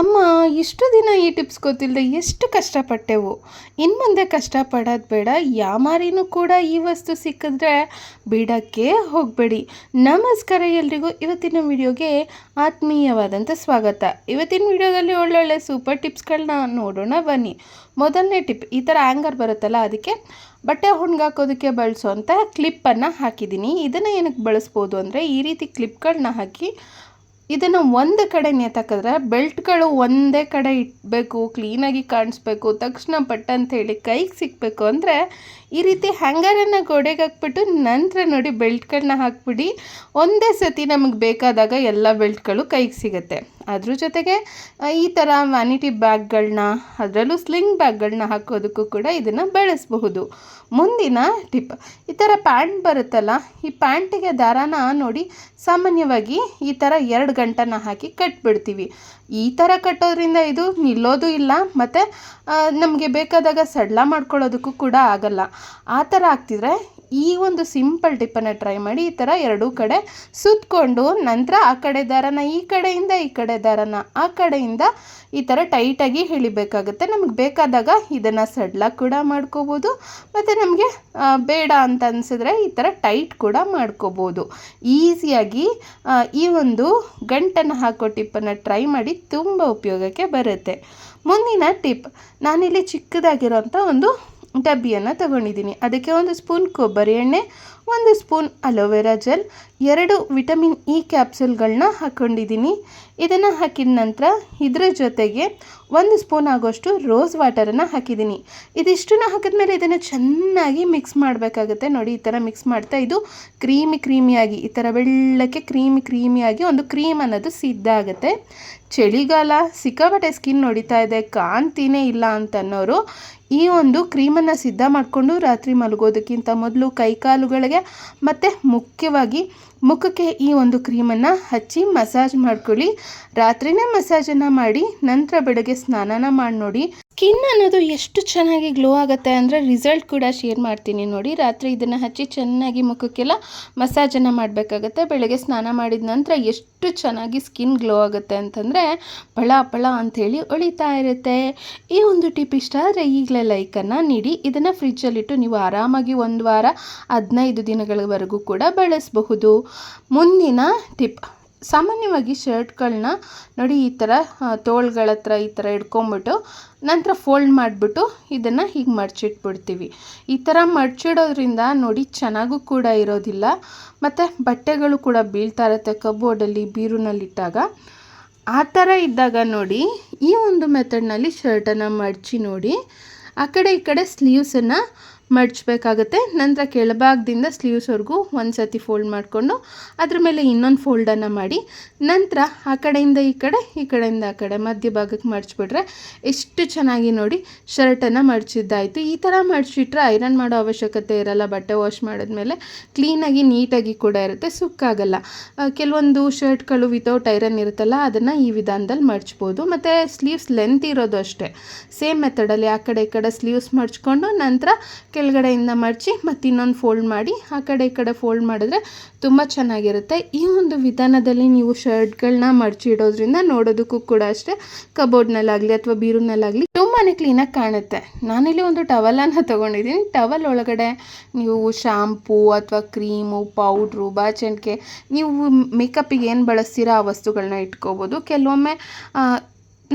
ಅಮ್ಮ, ಇಷ್ಟು ದಿನ ಈ ಟಿಪ್ಸ್ ಗೊತ್ತಿಲ್ಲದೆ ಎಷ್ಟು ಕಷ್ಟಪಟ್ಟೆವು. ಇನ್ನು ಮುಂದೆ ಕಷ್ಟಪಡೋದು ಬೇಡ ಯಾಮಾರಿನೂ ಕೂಡ ಈ ವಸ್ತು ಸಿಕ್ಕಿದ್ರೆ ಬಿಡೋಕ್ಕೆ ಹೋಗಬೇಡಿ. ನಮಸ್ಕಾರ ಎಲ್ರಿಗೂ, ಇವತ್ತಿನ ವಿಡಿಯೋಗೆ ಆತ್ಮೀಯವಾದಂಥ ಸ್ವಾಗತ. ಇವತ್ತಿನ ವಿಡಿಯೋದಲ್ಲಿ ಒಳ್ಳೊಳ್ಳೆ ಸೂಪರ್ ಟಿಪ್ಸ್ಗಳನ್ನ ನೋಡೋಣ, ಬನ್ನಿ. ಮೊದಲನೇ ಟಿಪ್ ಈ ಥರ ಆ್ಯಂಗರ್ ಬರುತ್ತಲ್ಲ ಅದಕ್ಕೆ ಬಟ್ಟೆ ಹುಣ್ಗಾಕೋದಕ್ಕೆ ಬಳಸುವಂಥ ಕ್ಲಿಪ್ಪನ್ನು ಹಾಕಿದ್ದೀನಿ. ಇದನ್ನು ಏನಕ್ಕೆ ಬಳಸ್ಬೋದು ಅಂದರೆ ಈ ರೀತಿ ಕ್ಲಿಪ್ಗಳನ್ನ ಹಾಕಿ ಇದನ್ನು ಒಂದು ಕಡೆ ನೇತಾಕಿದ್ರೆ ಬೆಲ್ಟ್ಗಳು ಒಂದೇ ಕಡೆ ಇಡಬೇಕು ಕ್ಲೀನಾಗಿ ಕಾಣಿಸ್ಬೇಕು, ತಕ್ಷಣ ಪಟ್ಟ ಅಂತ ಹೇಳಿ ಕೈಗೆ ಸಿಕ್ಕಬೇಕು ಅಂದರೆ ಈ ರೀತಿ ಹ್ಯಾಂಗರನ್ನು ಗೋಡೆಗೆ ಹಾಕ್ಬಿಟ್ಟು ನಂತರ ನೋಡಿ ಬೆಲ್ಟ್ಗಳನ್ನ ಹಾಕ್ಬಿಡಿ. ಒಂದೇ ಸತಿ ನಮಗೆ ಬೇಕಾದಾಗ ಎಲ್ಲ ಬೆಲ್ಟ್ಗಳು ಕೈಗೆ ಸಿಗುತ್ತೆ. ಅದ್ರ ಜೊತೆಗೆ ಈ ಥರ ವ್ಯಾನಿಟಿ ಬ್ಯಾಗ್ಗಳನ್ನ ಅದರಲ್ಲೂ ಸ್ಲಿಂಗ್ ಬ್ಯಾಗ್ಗಳನ್ನ ಹಾಕೋದಕ್ಕೂ ಕೂಡ ಇದನ್ನು ಬಳಸಬಹುದು. ಮುಂದಿನ ಟಿಪ್ ಈ ಥರ ಪ್ಯಾಂಟ್ ಬರುತ್ತಲ್ಲ, ಈ ಪ್ಯಾಂಟಿಗೆ ದಾರಾನ ನೋಡಿ ಸಾಮಾನ್ಯವಾಗಿ ಈ ಥರ ಎರಡು ಗಂಟನ ಹಾಕಿ ಕಟ್ಬಿಡ್ತೀವಿ. ಈ ಥರ ಕಟ್ಟೋದ್ರಿಂದ ಇದು ನಿಲ್ಲೋದು ಇಲ್ಲ, ಮತ್ತು ನಮಗೆ ಬೇಕಾದಾಗ ಸಡ್ಲ ಮಾಡ್ಕೊಳ್ಳೋದಕ್ಕೂ ಕೂಡ ಆಗಲ್ಲ. ಆ ಥರ ಆಗ್ತಿದ್ರೆ ಈ ಒಂದು ಸಿಂಪಲ್ ಟಿಪ್ಪನ್ನು ಟ್ರೈ ಮಾಡಿ ಈ ಥರ ಎರಡೂ ಕಡೆ ಸುತ್ತಕೊಂಡು ನಂತರ ಆ ಕಡೆ ದಾರನ, ಈ ಕಡೆಯಿಂದ ಈ ಕಡೆ ದಾರನ, ಆ ಕಡೆಯಿಂದ ಈ ಥರ ಟೈಟಾಗಿ ಎಳಿಬೇಕಾಗುತ್ತೆ ನಮಗೆ ಬೇಕಾದಾಗ ಇದನ್ನು ಸಡ್ಲ ಕೂಡ ಮಾಡ್ಕೋಬೋದು. ಮತ್ತು ನಮಗೆ ಬೇಡ ಅಂತ ಅನಿಸಿದ್ರೆ ಈ ಥರ ಟೈಟ್ ಕೂಡ ಮಾಡ್ಕೋಬೋದು. ಈಸಿಯಾಗಿ ಈ ಒಂದು ಗಂಟನ್ನು ಹಾಕೋ ಟಿಪ್ಪನ್ನು ಟ್ರೈ ಮಾಡಿ ತುಂಬ ಉಪಯೋಗಕ್ಕೆ ಬರುತ್ತೆ. ಮುಂದಿನ ಟಿಪ್, ನಾನಿಲ್ಲಿ ಚಿಕ್ಕದಾಗಿರೋಂಥ ಒಂದು ಡಬ್ಬಿಯನ್ನು ತಗೊಂಡಿದ್ದೀನಿ. ಅದಕ್ಕೆ ಒಂದು ಸ್ಪೂನ್ ಕೊಬ್ಬರಿ ಎಣ್ಣೆ, ಒಂದು ಸ್ಪೂನ್ ಅಲೋವೆರಾ ಜೆಲ್, ಎರಡು ವಿಟಮಿನ್ ಇ ಕ್ಯಾಪ್ಸುಲ್ಗಳನ್ನ ಹಾಕ್ಕೊಂಡಿದ್ದೀನಿ ಇದನ್ನು ಹಾಕಿದ ನಂತರ ಇದರ ಜೊತೆಗೆ ಒಂದು ಸ್ಪೂನ್ ಆಗೋಷ್ಟು ರೋಸ್ ವಾಟರನ್ನು ಹಾಕಿದ್ದೀನಿ ಇದಿಷ್ಟನ್ನು ಹಾಕಿದ್ಮೇಲೆ ಇದನ್ನು ಚೆನ್ನಾಗಿ ಮಿಕ್ಸ್ ಮಾಡಬೇಕಾಗುತ್ತೆ. ನೋಡಿ, ಈ ಥರ ಮಿಕ್ಸ್ ಮಾಡ್ತಾ ಇದು ಕ್ರೀಮಿ ಕ್ರೀಮಿಯಾಗಿ, ಈ ಥರ ಬೆಳ್ಳಕ್ಕೆ ಕ್ರೀಮಿ ಕ್ರೀಮಿಯಾಗಿ ಒಂದು ಕ್ರೀಮ್ ಅನ್ನೋದು ಸಿದ್ಧ ಆಗುತ್ತೆ. ಚಳಿಗಾಲ, ಸಿಕ್ಕಾಪಟ್ಟೆ ಸ್ಕಿನ್ ನೋಡಿತಾ ಇದೆ ಕಾಂತಿನೇ ಇಲ್ಲ ಅಂತ ಅನ್ನೋರು ಈ ಒಂದು ಕ್ರೀಮನ್ನು ಸಿದ್ಧ ಮಾಡಿಕೊಂಡು ರಾತ್ರಿ ಮಲಗೋದಕ್ಕಿಂತ ಮೊದಲು ಕೈಕಾಲುಗಳಿಗೆ ಮತ್ತು ಮುಖ್ಯವಾಗಿ ಮುಖಕ್ಕೆ ಈ ಒಂದು ಕ್ರೀಮನ್ನು ಹಚ್ಚಿ ಮಸಾಜ್ ಮಾಡ್ಕೊಳ್ಳಿ. ರಾತ್ರಿನೇ ಮಸಾಜನ್ನು ಮಾಡಿ, ನಂತರ ಬೆಳಗ್ಗೆ ಸ್ನಾನನ ಮಾಡಿ ನೋಡಿ ಸ್ಕಿನ್ ಅನ್ನೋದು ಎಷ್ಟು ಚೆನ್ನಾಗಿ ಗ್ಲೋ ಆಗುತ್ತೆ ಅಂದರೆ ರಿಸಲ್ಟ್ ಕೂಡ ಶೇರ್ ಮಾಡ್ತೀನಿ ನೋಡಿ. ರಾತ್ರಿ ಇದನ್ನು ಹಚ್ಚಿ ಚೆನ್ನಾಗಿ ಮುಖಕ್ಕೆಲ್ಲ ಮಸಾಜನ್ನು ಮಾಡಬೇಕಾಗತ್ತೆ. ಬೆಳಗ್ಗೆ ಸ್ನಾನ ಮಾಡಿದ ನಂತರ ಎಷ್ಟು ಚೆನ್ನಾಗಿ ಸ್ಕಿನ್ ಗ್ಲೋ ಆಗುತ್ತೆ ಅಂತಂದರೆ ಪಳ ಪಳ ಅಂಥೇಳಿ ಉಳಿತಾ ಇರುತ್ತೆ. ಈ ಒಂದು ಟಿಪ್ ಇಷ್ಟ ಆದರೆ ಈಗಲೇ ಲೈಕನ್ನು ನೀಡಿ. ಇದನ್ನು ಫ್ರಿಜ್ಜಲ್ಲಿಟ್ಟು ನೀವು ಆರಾಮಾಗಿ ಒಂದು ವಾರ, ಹದಿನೈದು ದಿನಗಳವರೆಗೂ ಕೂಡ ಬಳಸಬಹುದು. ಮುಂದಿನ ಟಿಪ್. ಸಾಮಾನ್ಯವಾಗಿ ಶರ್ಟ್ಗಳನ್ನ ನೋಡಿ ಈ ಥರ ತೋಳ್ಗಳ ಹತ್ರ ಈ ಥರ ಇಟ್ಕೊಂಬಿಟ್ಟು ನಂತರ ಫೋಲ್ಡ್ ಮಾಡಿಬಿಟ್ಟು ಇದನ್ನು ಹೀಗೆ ಮಡ್ಚಿಟ್ಬಿಡ್ತೀವಿ ಈ ಥರ ಮಡ್ಚಿಡೋದ್ರಿಂದ ನೋಡಿ ಚೆನ್ನಾಗೂ ಕೂಡ ಇರೋದಿಲ್ಲ. ಮತ್ತು ಬಟ್ಟೆಗಳು ಕೂಡ ಬೀಳ್ತಾ ಇರುತ್ತೆ ಕಬೋರ್ಡಲ್ಲಿ, ಬೀರುನಲ್ಲಿಟ್ಟಾಗ. ಆ ಥರ ಇದ್ದಾಗ ನೋಡಿ ಈ ಒಂದು ಮೆಥಡ್ನಲ್ಲಿ ಶರ್ಟನ್ನು ಮಡಚಿ ನೋಡಿ, ಆ ಕಡೆ ಈ ಕಡೆ ಸ್ಲೀವ್ಸನ್ನು ಮಡಚಬೇಕಾಗುತ್ತೆ ನಂತರ ಕೆಳಭಾಗದಿಂದ ಸ್ಲೀವ್ಸ್ವರೆಗೂ ಒಂದು ಸತಿ ಫೋಲ್ಡ್ ಮಾಡಿಕೊಂಡು ಅದ್ರ ಮೇಲೆ ಇನ್ನೊಂದು ಫೋಲ್ಡನ್ನು ಮಾಡಿ, ನಂತರ ಆ ಕಡೆಯಿಂದ ಈ ಕಡೆ, ಈ ಕಡೆಯಿಂದ ಆ ಕಡೆ ಮಧ್ಯಭಾಗಕ್ಕೆ ಮಡಚಿಬಿಟ್ರೆ ಎಷ್ಟು ಚೆನ್ನಾಗಿ ನೋಡಿ ಶರ್ಟನ್ನು ಮಡಚಿದ್ದಾಯಿತು ಈ ಥರ ಮಡಚಿಟ್ರೆ ಐರನ್ ಮಾಡೋ ಅವಶ್ಯಕತೆ ಇರಲ್ಲ, ಬಟ್ಟೆ ವಾಶ್ ಮಾಡಿದ್ಮೇಲೆ ಕ್ಲೀನಾಗಿ ನೀಟಾಗಿ ಕೂಡ ಇರುತ್ತೆ, ಸುಕ್ಕಾಗಲ್ಲ. ಕೆಲವೊಂದು ಶರ್ಟ್ಗಳು ವಿತೌಟ್ ಐರನ್ ಇರುತ್ತಲ್ಲ, ಅದನ್ನು ಈ ವಿಧಾನದಲ್ಲಿ ಮಡಚ್ಬೋದು ಮತ್ತು ಸ್ಲೀವ್ಸ್ ಲೆಂತ್ ಇರೋದು ಅಷ್ಟೇ. ಸೇಮ್ ಮೆಥಡಲ್ಲಿ ಆ ಕಡೆ ಈ ಕಡೆ ಸ್ಲೀವ್ಸ್ ಮಡ್ಚ್ಕೊಂಡು ನಂತರ ಕೆಳಗಡೆಯಿಂದ ಮಡಚಿ ಮತ್ತು ಇನ್ನೊಂದು ಫೋಲ್ಡ್ ಮಾಡಿ, ಆ ಕಡೆ ಈ ಕಡೆ ಫೋಲ್ಡ್ ಮಾಡಿದ್ರೆ ತುಂಬ ಚೆನ್ನಾಗಿರುತ್ತೆ. ಈ ಒಂದು ವಿಧಾನದಲ್ಲಿ ನೀವು ಶರ್ಟ್ಗಳನ್ನ ಮಡಚಿ ಇಡೋದ್ರಿಂದ ನೋಡೋದಕ್ಕೂ ಕೂಡ ಅಷ್ಟೇ ಕಬೋರ್ಡ್ನಲ್ಲಾಗಲಿ ಅಥವಾ ಬೀರುನಲ್ಲಾಗಲಿ ತುಂಬಾ ಕ್ಲೀನಾಗಿ ಕಾಣುತ್ತೆ. ನಾನಿಲ್ಲಿ ಒಂದು ಟವಲನ್ನು ತೊಗೊಂಡಿದ್ದೀನಿ. ಟವಲ್ ಒಳಗಡೆ ನೀವು ಶಾಂಪೂ ಅಥವಾ ಕ್ರೀಮು ಪೌಡ್ರು ಬಾಚಣಿಕೆ ನೀವು ಮೇಕಪ್ಪಿಗೆ ಏನು ಬಳಸ್ತೀರಾ ಆ ವಸ್ತುಗಳನ್ನ ಇಟ್ಕೋಬೋದು. ಕೆಲವೊಮ್ಮೆ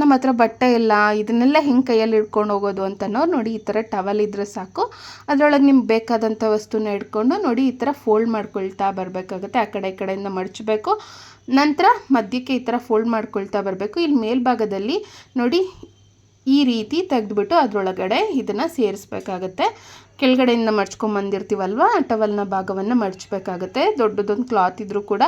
ನಮ್ಮ ಹತ್ರ ಬಟ್ಟೆ ಇಲ್ಲ, ಇದನ್ನೆಲ್ಲ ಹೆಂಗೆ ಕೈಯಲ್ಲಿ ಹಿಡ್ಕೊಂಡು ಹೋಗೋದು ಅಂತನೋರು ನೋಡಿ ಈ ಥರ ಟವಲ್ ಇದ್ದರೆ ಸಾಕು. ಅದರೊಳಗೆ ನಿಮ್ಗೆ ಬೇಕಾದಂಥ ವಸ್ತುನ ಇಟ್ಕೊಂಡು ನೋಡಿ ಈ ಥರ ಫೋಲ್ಡ್ ಮಾಡ್ಕೊಳ್ತಾ ಬರಬೇಕಾಗುತ್ತೆ. ಆ ಕಡೆ ಈ ಕಡೆಯಿಂದ ಮಡಚಬೇಕು. ನಂತರ ಮಧ್ಯಕ್ಕೆ ಈ ಥರ ಫೋಲ್ಡ್ ಮಾಡ್ಕೊಳ್ತಾ ಬರಬೇಕು. ಇಲ್ಲಿ ಮೇಲ್ಭಾಗದಲ್ಲಿ ನೋಡಿ ಈ ರೀತಿ ತೆಗೆದುಬಿಟ್ಟು ಅದರೊಳಗಡೆ ಇದನ್ನು ಸೇರಿಸ್ಬೇಕಾಗತ್ತೆ. ಕೆಳಗಡೆಯಿಂದ ಮಡ್ಚ್ಕೊಂಬಂದಿರ್ತೀವಲ್ವ ಆ ಟವಲ್ನ ಭಾಗವನ್ನು ಮಡಚಬೇಕಾಗತ್ತೆ ದೊಡ್ಡದೊಂದು ಕ್ಲಾತ್ ಇದ್ದರೂ ಕೂಡ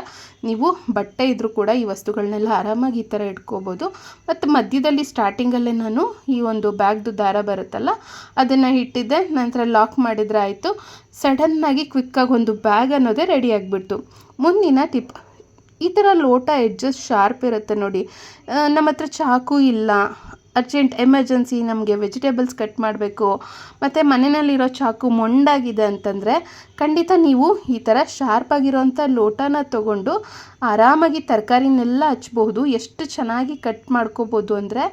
ನೀವು ಬಟ್ಟೆ ಇದ್ದರೂ ಕೂಡ ಈ ವಸ್ತುಗಳನ್ನೆಲ್ಲ ಆರಾಮಾಗಿ ಈ ಥರ ಇಟ್ಕೋಬೋದು. ಮತ್ತು ಮಧ್ಯದಲ್ಲಿ ಸ್ಟಾರ್ಟಿಂಗಲ್ಲೇ ನಾನು ಈ ಒಂದು ಬ್ಯಾಗ್ದು ದಾರ ಬರುತ್ತಲ್ಲ, ಅದನ್ನು ಇಟ್ಟಿದ್ದೆ. ನಂತರ ಲಾಕ್ ಮಾಡಿದರೆ ಆಯಿತು. ಸಡನ್ನಾಗಿ ಕ್ವಿಕ್ಕಾಗಿ ಒಂದು ಬ್ಯಾಗ್ ಅನ್ನೋದೇ ರೆಡಿ ಆಗಿಬಿಡ್ತು. ಮುಂದಿನ ಟಿಪ್ ಈ ಥರ ಲೋಟ ಎಡ್ಜಸ್ ಶಾರ್ಪ್ ಇರುತ್ತೆ ನೋಡಿ. ನಮ್ಮ ಹತ್ರ ಚಾಕು ಇಲ್ಲ ಅರ್ಜೆಂಟ್ ಎಮರ್ಜೆನ್ಸಿ ನಮಗೆ ವೆಜಿಟೇಬಲ್ಸ್ ಕಟ್ ಮಾಡಬೇಕು. ಮತ್ತು ಮನೆಯಲ್ಲಿರೋ ಚಾಕು ಮೊಂಡಾಗಿದೆ ಅಂತಂದರೆ ಖಂಡಿತ ನೀವು ಈ ಥರ ಶಾರ್ಪ್ ಆಗಿರೋಂಥ ಲೋಟನ ತಗೊಂಡು ಆರಾಮಾಗಿ ತರಕಾರಿನೆಲ್ಲ ಹಚ್ಬೋದು ಎಷ್ಟು ಚೆನ್ನಾಗಿ ಕಟ್ ಮಾಡ್ಕೋಬೋದು ಅಂದರೆ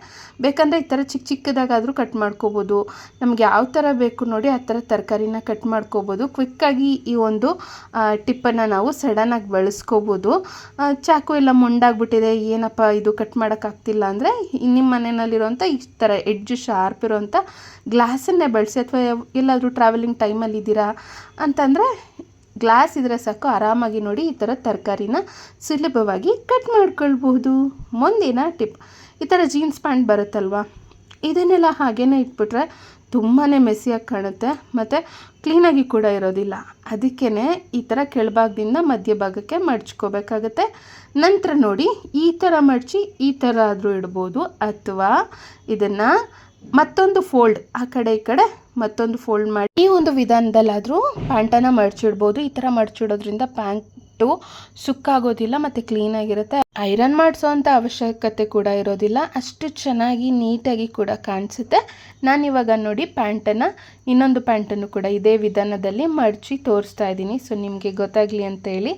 ಬೇಕಂದರೆ ಈ ಥರ ಚಿಕ್ಕ ಚಿಕ್ಕದಾಗಾದರೂ ಕಟ್ ಮಾಡ್ಕೋಬೋದು. ನಮಗೆ ಯಾವ ಥರ ಬೇಕು ನೋಡಿ ಆ ಥರ ತರಕಾರಿನ ಕಟ್ ಮಾಡ್ಕೋಬೋದು. ಕ್ವಿಕ್ಕಾಗಿ ಈ ಒಂದು ಟಿಪ್ಪನ್ನು ನಾವು ಸಡನ್ನಾಗಿ ಬಳಸ್ಕೋಬೋದು. ಚಾಕು ಎಲ್ಲ ಮೊಂಡಾಗ್ಬಿಟ್ಟಿದೆ. ಏನಪ್ಪ ಇದು ಕಟ್ ಮಾಡೋಕ್ಕಾಗ್ತಿಲ್ಲ ಅಂದರೆ ನಿಮ್ಮ ಮನೆಯಲ್ಲಿರುವಂಥ ಈ ಥರ ಎಡ್ಜ್ ಶಾರ್ಪ್ ಇರೋವಂಥ ಗ್ಲಾಸನ್ನೇ ಬಳಸಿ ಅಥವಾ ಎಲ್ಲಾದರೂ ಟ್ರಾವೆಲಿಂಗ್ ಟೈಮಲ್ಲಿ ಇದ್ದೀರಾ ಅಂತಂದರೆ ಗ್ಲಾಸ್ ಇದ್ರೆ ಸಾಕು, ಆರಾಮಾಗಿ ನೋಡಿ ಈ ಥರ ತರಕಾರಿನ ಸುಲಭವಾಗಿ ಕಟ್ ಮಾಡ್ಕೊಳ್ಬಹುದು. ಮುಂದಿನ ಟಿಪ್ ಈ ಥರ ಜೀನ್ಸ್ ಪ್ಯಾಂಟ್ ಬರುತ್ತಲ್ವಾ? ಇದನ್ನೆಲ್ಲ ಹಾಗೇನೆ ಇಟ್ಬಿಟ್ರೆ ತುಂಬಾ ಮೆಸ್ಸಿಯಾಗಿ ಕಾಣುತ್ತೆ. ಮತ್ತು ಕ್ಲೀನಾಗಿ ಕೂಡ ಇರೋದಿಲ್ಲ. ಅದಕ್ಕೇ ಈ ಥರ ಕೆಳಭಾಗದಿಂದ ಮಧ್ಯಭಾಗಕ್ಕೆ ಮಡ್ಚ್ಕೋಬೇಕಾಗತ್ತೆ. ನಂತರ ನೋಡಿ, ಈ ಥರ ಮಡಚಿ ಈ ಥರ ಆದರೂ ಇಡ್ಬೋದು. ಅಥವಾ ಇದನ್ನು ಮತ್ತೊಂದು ಫೋಲ್ಡ್ ಆ ಕಡೆ ಈ ಕಡೆ ಮತ್ತೊಂದು ಫೋಲ್ಡ್ ಮಾಡಿ ಈ ಒಂದು ವಿಧಾನದಲ್ಲಾದರೂ ಪ್ಯಾಂಟನ್ನು ಮಡಚಿಡ್ಬೋದು. ಈ ಥರ ಮಡಚಿಡೋದ್ರಿಂದ ಪ್ಯಾಂಟು ಸುಕ್ಕಾಗೋದಿಲ್ಲ ಮತ್ತು ಕ್ಲೀನಾಗಿರುತ್ತೆ. ಐರನ್ ಮಾಡಿಸೋವಂಥ ಅವಶ್ಯಕತೆ ಕೂಡ ಇರೋದಿಲ್ಲ. ಅಷ್ಟು ಚೆನ್ನಾಗಿ ನೀಟಾಗಿ ಕೂಡ ಕಾಣಿಸುತ್ತೆ. ನಾನಿವಾಗ ನೋಡಿ ಪ್ಯಾಂಟನ್ನು, ಇನ್ನೊಂದು ಪ್ಯಾಂಟನ್ನು ಕೂಡ ಇದೇ ವಿಧಾನದಲ್ಲಿ ಮಡಚಿ ತೋರಿಸ್ತಾ ಇದ್ದೀನಿ. ಸೊ, ನಿಮಗೆ ಗೊತ್ತಾಗಲಿ ಅಂತೇಳಿ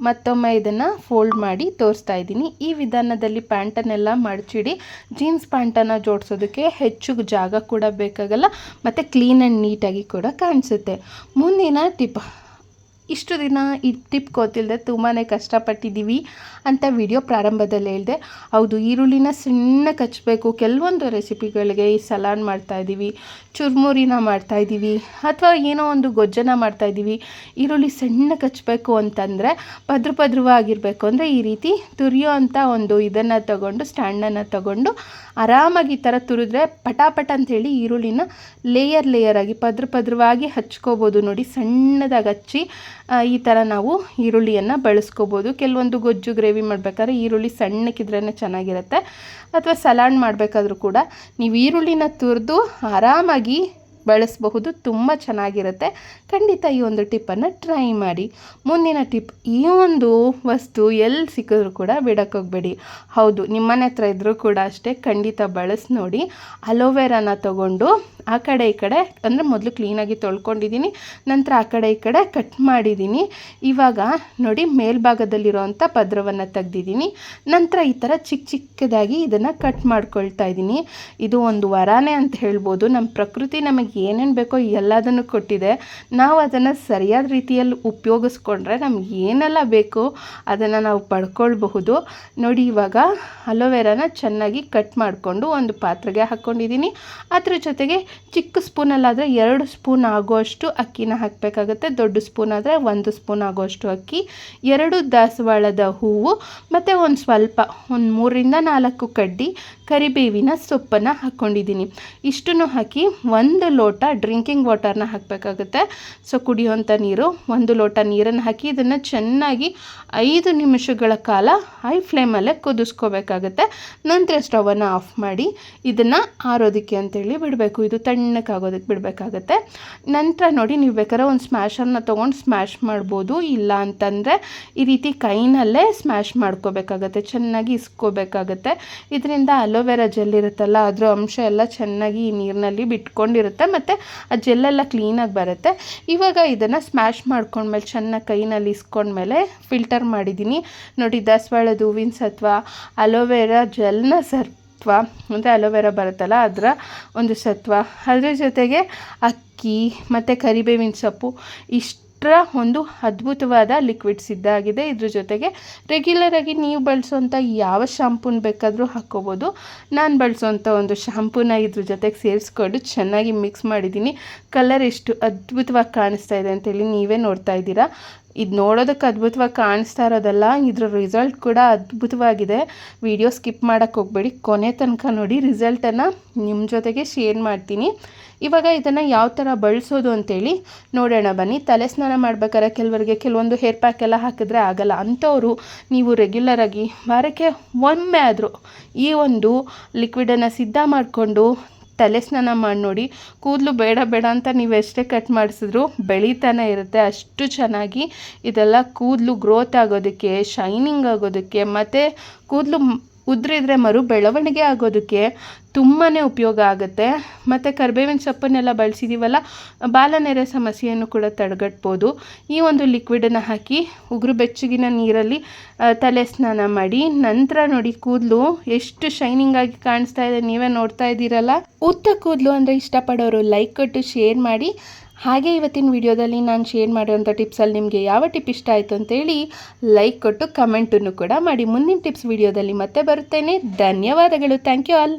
ಮತ್ತೊಮ್ಮೆ ಇದನ್ನು ಫೋಲ್ಡ್ ಮಾಡಿ ತೋರಿಸ್ತಾ ಇದ್ದೀನಿ. ಈ ವಿಧಾನದಲ್ಲಿ ಪ್ಯಾಂಟನ್ನೆಲ್ಲ ಮಡಚಿಡಿ, ಜೀನ್ಸ್ ಪ್ಯಾಂಟನ್ನು ಜೋಡಿಸೋದಕ್ಕೆ ಹೆಚ್ಚು ಜಾಗ ಕೂಡ ಬೇಕಾಗಲ್ಲ, ಮತ್ತು ಕ್ಲೀನ್ ಆ್ಯಂಡ್ ನೀಟಾಗಿ ಕೂಡ ಕಾಣಿಸುತ್ತೆ. ಮುಂದಿನ ಟಿಪ್ ಇಷ್ಟು ದಿನ ಈ ಟಿಪ್ ಗೊತ್ತಿಲ್ಲದೆ ತುಂಬಾ ಕಷ್ಟಪಟ್ಟಿದ್ದೀವಿ ಅಂತ ವಿಡಿಯೋ ಪ್ರಾರಂಭದಲ್ಲಿ ಹೇಳಿದೆ. ಹೌದು, ಈರುಳ್ಳಿನ ಸಣ್ಣ ಕಚ್ಚಬೇಕು. ಕೆಲವೊಂದು ರೆಸಿಪಿಗಳಿಗೆ ಈ ಸಲಾಡ್ ಮಾಡ್ತಾಯಿದ್ದೀವಿ ಚುರ್ಮುರಿನ ಮಾಡ್ತಾಯಿದ್ದೀವಿ ಅಥವಾ ಏನೋ ಒಂದು ಗೊಜ್ಜನ ಮಾಡ್ತಾಯಿದ್ದೀವಿ ಈರುಳ್ಳಿ ಸಣ್ಣ ಕಚ್ಚಬೇಕು ಅಂತಂದರೆ ಪದ್ರ ಪದ್ರವಾಗಿರಬೇಕು. ಅಂದರೆ ಈ ರೀತಿ ತುರಿಯೋ ಅಂತ ಒಂದು ಇದನ್ನು ತಗೊಂಡು, ಸ್ಟ್ಯಾಂಡನ್ನು ತಗೊಂಡು ಆರಾಮಾಗಿ ಈ ಥರ ತುರಿದ್ರೆ ಪಟಾಪಟ ಅಂಥೇಳಿ ಈರುಳ್ಳಿನ ಲೇಯರ್ ಲೇಯರ್ ಆಗಿ ಪದ್ರ ಪದ್ರವಾಗಿ ಹಚ್ಕೋಬೋದು ನೋಡಿ, ಸಣ್ಣದಾಗಿ ಹಚ್ಚಿ ಈ ಥರ ನಾವು ಈರುಳ್ಳಿಯನ್ನು ಬಳಸ್ಕೋಬೋದು. ಕೆಲವೊಂದು ಗೊಜ್ಜು ಗ್ರೇವಿ ಮಾಡಬೇಕಾದ್ರೆ ಈರುಳ್ಳಿ ಸಣ್ಣಕ್ಕಿದ್ರೇ ಚೆನ್ನಾಗಿರುತ್ತೆ. ಅಥವಾ ಸಲಾಡ್ ಮಾಡಬೇಕಾದ್ರೂ ಕೂಡ ನೀವು ಈರುಳ್ಳಿನ ತುರಿದು ಆರಾಮಾಗಿ ಬಳಸಬಹುದು, ತುಂಬ ಚೆನ್ನಾಗಿರುತ್ತೆ. ಖಂಡಿತ ಈ ಒಂದು ಟಿಪ್ಪನ್ನು ಟ್ರೈ ಮಾಡಿ. ಮುಂದಿನ ಟಿಪ್, ಈ ಒಂದು ವಸ್ತು ಎಲ್ಲಿ ಸಿಕ್ಕಿದ್ರು ಕೂಡ ಬಿಡೋಕ್ಕೋಗ್ಬೇಡಿ. ಹೌದು, ನಿಮ್ಮನೆ ಹತ್ರ ಇದ್ದರೂ ಕೂಡ ಅಷ್ಟೇ, ಖಂಡಿತ ಬಳಸಿ ನೋಡಿ. ಅಲೋವೆರಾನ ತಗೊಂಡು ಆ ಕಡೆ ಈ ಕಡೆ, ಅಂದರೆ ಮೊದಲು ಕ್ಲೀನಾಗಿ ತೊಳ್ಕೊಂಡಿದ್ದೀನಿ ನಂತರ ಆ ಕಡೆ ಈ ಕಡೆ ಕಟ್ ಮಾಡಿದ್ದೀನಿ ಇವಾಗ ನೋಡಿ ಮೇಲ್ಭಾಗದಲ್ಲಿರುವಂಥ ಪದ್ರವನ್ನು ತೆಗ್ದಿದ್ದೀನಿ ನಂತರ ಈ ಥರ ಚಿಕ್ಕ ಚಿಕ್ಕದಾಗಿ ಇದನ್ನು ಕಟ್ ಮಾಡ್ಕೊಳ್ತಾ ಇದ್ದೀನಿ ಇದು ಒಂದು ವರಾನೇ ಅಂತ ಹೇಳ್ಬೋದು. ನಮ್ಮ ಪ್ರಕೃತಿ ನಮಗೆ ಏನೇನು ಬೇಕೋ ಎಲ್ಲದನ್ನು ಕೊಟ್ಟಿದೆ. ನಾವು ಅದನ್ನು ಸರಿಯಾದ ರೀತಿಯಲ್ಲಿ ಉಪಯೋಗಿಸ್ಕೊಂಡ್ರೆ ನಮ್ಗೆ ಏನೆಲ್ಲ ಬೇಕೋ ಅದನ್ನು ನಾವು ಪಡ್ಕೊಳ್ಬಹುದು. ನೋಡಿ ಇವಾಗ ಅಲೋವೆರಾನ ಚೆನ್ನಾಗಿ ಕಟ್ ಮಾಡಿಕೊಂಡು ಒಂದು ಪಾತ್ರೆಗೆ ಹಾಕ್ಕೊಂಡಿದ್ದೀನಿ ಅದ್ರ ಜೊತೆಗೆ ಚಿಕ್ಕ ಸ್ಪೂನಲ್ಲಾದರೆ ಎರಡು ಸ್ಪೂನ್ ಆಗುವಷ್ಟು ಅಕ್ಕಿನ ಹಾಕಬೇಕಾಗುತ್ತೆ. ದೊಡ್ಡ ಸ್ಪೂನ್ ಆದರೆ ಒಂದು ಸ್ಪೂನ್ ಆಗುವಷ್ಟು ಅಕ್ಕಿ, ಎರಡು ದಾಸವಾಳದ ಹೂವು ಮತ್ತು ಒಂದು ಸ್ವಲ್ಪ ಒಂದು ಮೂರರಿಂದ ನಾಲ್ಕು ಕಡ್ಡಿ ಕರಿಬೇವಿನ ಸೊಪ್ಪನ್ನು ಹಾಕ್ಕೊಂಡಿದ್ದೀನಿ ಇಷ್ಟನ್ನು ಹಾಕಿ ಒಂದು ಲೋಟ ಡ್ರಿಂಕಿಂಗ್ ವಾಟರ್ನ ಹಾಕಬೇಕಾಗುತ್ತೆ. ಸೊ ಕುಡಿಯುವಂಥ ನೀರು, ಒಂದು ಲೋಟ ನೀರನ್ನು ಹಾಕಿ ಇದನ್ನು ಚೆನ್ನಾಗಿ ಐದು ನಿಮಿಷಗಳ ಕಾಲ ಹೈ ಫ್ಲೇಮಲ್ಲೇ ಕುದಿಸ್ಕೋಬೇಕಾಗುತ್ತೆ. ನಂತರ ಸ್ಟವನ್ನು ಆಫ್ ಮಾಡಿ ಇದನ್ನು ಆರೋದಕ್ಕೆ ಅಂತೇಳಿ ಬಿಡಬೇಕು. ಇದು ತಣ್ಣಕ್ಕಾಗೋದಕ್ಕೆ ಬಿಡಬೇಕಾಗತ್ತೆ. ನಂತರ ನೋಡಿ, ನೀವು ಬೇಕಾದ್ರೆ ಒಂದು ಸ್ಮ್ಯಾಶರ್ನ ತೊಗೊಂಡು ಸ್ಮ್ಯಾಶ್ ಮಾಡ್ಬೋದು. ಇಲ್ಲ ಅಂತಂದರೆ ಈ ರೀತಿ ಕೈನಲ್ಲೇ ಸ್ಮ್ಯಾಶ್ ಮಾಡ್ಕೋಬೇಕಾಗತ್ತೆ. ಚೆನ್ನಾಗಿ ಇಸ್ಕೋಬೇಕಾಗತ್ತೆ. ಇದರಿಂದ ಅಲೋವೆರಾ ಜೆಲ್ ಇರುತ್ತಲ್ಲ, ಅದರ ಅಂಶ ಎಲ್ಲ ಚೆನ್ನಾಗಿ ಈ ನೀರಿನಲ್ಲಿ ಬಿಟ್ಕೊಂಡಿರುತ್ತೆ. ಮತ್ತು ಆ ಜೆಲ್ಲೆಲ್ಲ ಕ್ಲೀನಾಗಿ ಬರುತ್ತೆ. ಇವಾಗ ಇದನ್ನು ಸ್ಮ್ಯಾಶ್ ಮಾಡ್ಕೊಂಡ್ಮೇಲೆ ಚೆನ್ನಾಗಿ ಕೈನಲ್ಲಿ ಇಸ್ಕೊಂಡ್ಮೇಲೆ ಫಿಲ್ಟರ್ ಮಾಡಿದ್ದೀನಿ. ನೋಡಿ, ದಾಸವಾಳದ ಹೂವಿನ ಸತ್ವ ಅಲೋವೆರಾ ಜೆಲ್ನ ಸತ್ವ, ಅಂದರೆ ಅಲೋವೆರಾ ಬರುತ್ತಲ್ಲ ಅದರ ಒಂದು ಸತ್ವ. ಅದರ ಜೊತೆಗೆ ಅಕ್ಕಿ, ಮತ್ತು ಕರಿಬೇವಿನ ಸೊಪ್ಪು ಇಷ್ಟರ ಒಂದು ಅದ್ಭುತವಾದ ಲಿಕ್ವಿಡ್ ಇದ್ದಾಗಿದೆ. ಇದ್ರ ಜೊತೆಗೆ ರೆಗ್ಯುಲರಾಗಿ ನೀವು ಬಳಸೋಂಥ ಯಾವ ಶಾಂಪೂನ್ ಬೇಕಾದರೂ ಹಾಕ್ಕೋಬೋದು ನಾನು ಬಳಸೋಂಥ ಒಂದು ಶಾಂಪೂನ ಇದ್ರ ಜೊತೆಗೆ ಸೇರಿಸ್ಕೊಂಡು ಚೆನ್ನಾಗಿ ಮಿಕ್ಸ್ ಮಾಡಿದ್ದೀನಿ. ಕಲರ್ ಎಷ್ಟು ಅದ್ಭುತವಾಗಿ ಕಾಣಿಸ್ತಾ ಇದೆ ಅಂತೇಳಿ ನೀವೇ ನೋಡ್ತಾ ಇದ್ದೀರಾ. ಇದು ನೋಡೋದಕ್ಕೆ ಅದ್ಭುತವಾಗಿ ಕಾಣಿಸ್ತಾ ಇರೋದಲ್ಲ, ಇದರ ರಿಸಲ್ಟ್ ಕೂಡ ಅದ್ಭುತವಾಗಿದೆ. ವಿಡಿಯೋ ಸ್ಕಿಪ್ ಮಾಡೋಕ್ಕೆ ಹೋಗಬೇಡಿ. ಕೊನೆ ತನಕ ನೋಡಿ ರಿಸಲ್ಟನ್ನು ನಿಮ್ಮ ಜೊತೆಗೆ ಶೇರ್ ಮಾಡ್ತೀನಿ. ಇವಾಗ ಇದನ್ನು ಯಾವ ಥರ ಬಳಸೋದು ಅಂತೇಳಿ ನೋಡೋಣ. ಬನ್ನಿ ತಲೆ ಸ್ನಾನ ಮಾಡ್ಬೇಕಾದ್ರೆ ಕೆಲವರಿಗೆ ಕೆಲವೊಂದು ಹೇರ್ ಪ್ಯಾಕ್ ಎಲ್ಲ ಹಾಕಿದ್ರೆ ಆಗಲ್ಲ. ಅಂಥವರು ನೀವು ರೆಗ್ಯುಲರಾಗಿ ವಾರಕ್ಕೆ ಒಮ್ಮೆ ಆದರೂ ಈ ಒಂದು ಲಿಕ್ವಿಡನ್ನು ಸಿದ್ಧ ಮಾಡಿಕೊಂಡು ತಲೆ ಸ್ನಾನ ಮಾಡಿ ನೋಡಿ. ಕೂದಲು ಬೇಡ ಬೇಡ ಅಂತ ನೀವು ಎಷ್ಟೇ ಕಟ್ ಮಾಡಿಸಿದ್ರು ಬೆಳೀತಾನೆ ಇರುತ್ತೆ. ಅಷ್ಟು ಚೆನ್ನಾಗಿ ಇದೆಲ್ಲ ಕೂದಲು ಗ್ರೋತ್ ಆಗೋದಕ್ಕೆ ಶೈನಿಂಗ್ ಆಗೋದಕ್ಕೆ, ಮತ್ತು ಕೂದಲು ಉದುರಿದ್ರೆ ಮರು ಬೆಳವಣಿಗೆ ಆಗೋದಕ್ಕೆ ತುಂಬಾ ಉಪಯೋಗ ಆಗುತ್ತೆ. ಮತ್ತು ಕರ್ಬೇವಿನ ಸೊಪ್ಪನ್ನೆಲ್ಲ ಬಳಸಿದ್ದೀವಲ್ಲ ಬಾಲನೆರೆ ಸಮಸ್ಯೆಯನ್ನು ಕೂಡ ತಡೆಗಟ್ಬೋದು. ಈ ಒಂದು ಲಿಕ್ವಿಡನ್ನು ಹಾಕಿ ಉಗುರು ಬೆಚ್ಚಗಿನ ನೀರಲ್ಲಿ ತಲೆ ಸ್ನಾನ ಮಾಡಿ, ನಂತರ ನೋಡಿ ಕೂದಲು ಎಷ್ಟು ಶೈನಿಂಗ್ ಆಗಿ ಕಾಣಿಸ್ತಾ ಇದೆ, ನೀವೇ ನೋಡ್ತಾ ಇದ್ದೀರಲ್ಲ? ಉತ್ತ ಕೂದಲು ಅಂದರೆ ಇಷ್ಟಪಡೋರು ಲೈಕ್ ಕೊಟ್ಟು ಶೇರ್ ಮಾಡಿ ಹಾಗೆ ಇವತ್ತಿನ ವಿಡಿಯೋದಲ್ಲಿ ನಾನು ಶೇರ್ ಮಾಡಿರೋಂಥ ಟಿಪ್ಸಲ್ಲಿ ನಿಮಗೆ ಯಾವ ಟಿಪ್ ಇಷ್ಟ ಆಯಿತು ಅಂತೇಳಿ ಲೈಕ್ ಕೊಟ್ಟು ಕಮೆಂಟನ್ನು ಕೂಡ ಮಾಡಿ. ಮುಂದಿನ ಟಿಪ್ಸ್ ವಿಡಿಯೋದಲ್ಲಿ ಮತ್ತೆ ಬರುತ್ತೇನೆ. ಧನ್ಯವಾದಗಳು. Thank you all